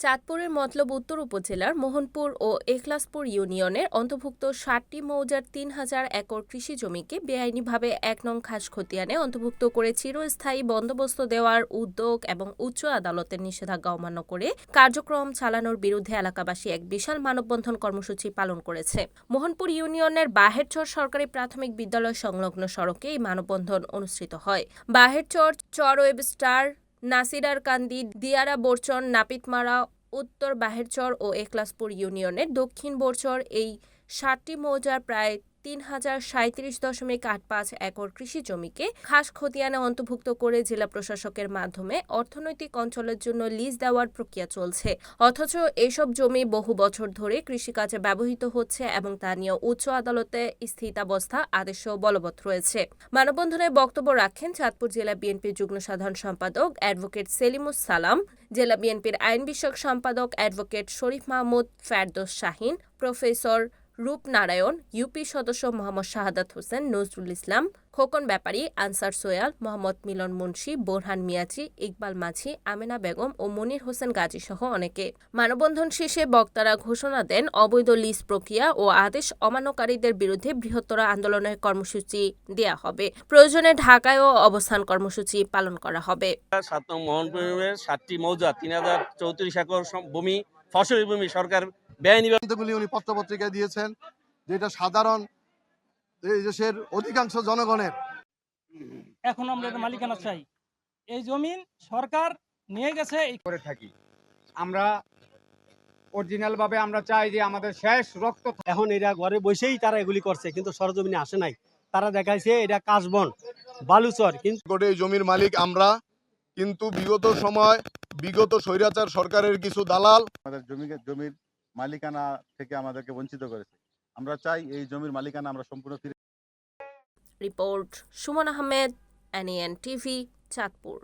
চাঁদপুরের মতলব উত্তর উপজেলার মোহনপুর ও এখলাসপুর ইউনিয়নের অন্তর্ভুক্ত ষাটটি মৌজার তিন হাজার একর কৃষি জমিকে বেআইনিভাবে এক নং খাস খতিয়ানে অন্তর্ভুক্ত করে চিরস্থায়ী বন্দোবস্ত দেওয়ার উদ্যোগ এবং উচ্চ আদালতের নিষেধাজ্ঞা অমান্য করে কার্যক্রম চালানোর বিরুদ্ধে এলাকাবাসী এক বিশাল মানববন্ধন কর্মসূচি পালন করেছে। মোহনপুর ইউনিয়নের বাহেরচর সরকারি প্রাথমিক বিদ্যালয় সংলগ্ন সড়কে এই মানববন্ধন অনুষ্ঠিত হয়। বাহেরচর চর ওয়েবস্টার নাসিরার কান্দি, দিয়ারা বোরচর নাপিতমারা উত্তর বাহেরচর ও একলাসপুর ইউনিয়নের দক্ষিণ বোরচর এই সাতটি মৌজার প্রায় তিন হাজার সাঁত্রিশ দশমিক আট পাঁচ একর কৃষি জমিকে খাস খতিয়ানে অন্তর্ভুক্ত করে জেলা প্রশাসকের মাধ্যমে অর্থনৈতিক অঞ্চলের জন্য লিজ দেওয়ার প্রক্রিয়া চলছে। অথচ এসব জমি বহু বছর ধরে কৃষিকাজে ব্যবহৃত হচ্ছে এবং তা নিয়ে উচ্চ আদালতে স্থিতাবস্থা আদেশও বলবৎ রয়েছে। মানববন্ধনে বক্তব্য রাখেন চাঁদপুর জেলা বিএনপির যুগ্ম সাধারণ সম্পাদক অ্যাডভোকেট সেলিমুস সালাম, জেলা বিএনপির আইন বিষয়ক সম্পাদক advocate Sharif Mahmud Ferdous Shahin, professor Rupnarayan UP সদস্য মোহাম্মদ শাহাদাত হোসেন, নজরুল ইসলাম, খোকন ব্যাপারী, আনসার সোয়াল, মোহাম্মদ মিলন মুন্সি, বোরহান মিয়াজি, ইকবাল মাঝি, আমেনা বেগম ও মনির হোসেন গাজী সহ অনেকে। মানববন্ধন শেষে বক্তারা ঘোষণা দেন, অবৈধ লিজ প্রক্রিয়া ও আদেশ অমান্যকারীদের বিরুদ্ধে বৃহত্তর আন্দোলনের কর্মসূচি দেয়া হবে। প্রয়োজনে ঢাকায়ও অবস্থান কর্মসূচি পালন করা হবে। সাত নং সাতটি মৌজা, তিন হাজার চৌত্রিশ একর ভূমি, ফসলি ভূমি সরকার বেআইনি সিদ্ধান্তগুলি উনি পত্রপত্রিকায় দিয়েছেন যেটা সাধারণ এই দেশের অধিকাংশ জনগণের। এখন আমরা এটা মালিকানা চাই। এই জমিন সরকার নিয়ে গেছে করে থাকি। আমরা অরিজিনাল ভাবে আমরা চাই যে আমাদের শেষ রক্ত এখন এরা ঘরে বসেই তারা এগুলি করছে কিন্তু সরজমিনে আসে নাই। তারা দেখাইছে এটা কাশবন বালুচর কিন্তু এই জমির মালিক আমরা কিন্তু বিগত সময় বিগত স্বৈরাচার সরকারের কিছু দালাল আমাদের জমিকে জমির মালিকানা থেকে আমাদেরকে বঞ্চিত করেছে। আমরা চাই এই জমির মালিকানা আমরা সম্পূর্ণ ফিরে report Sumon Ahmed NN TV Chandpur.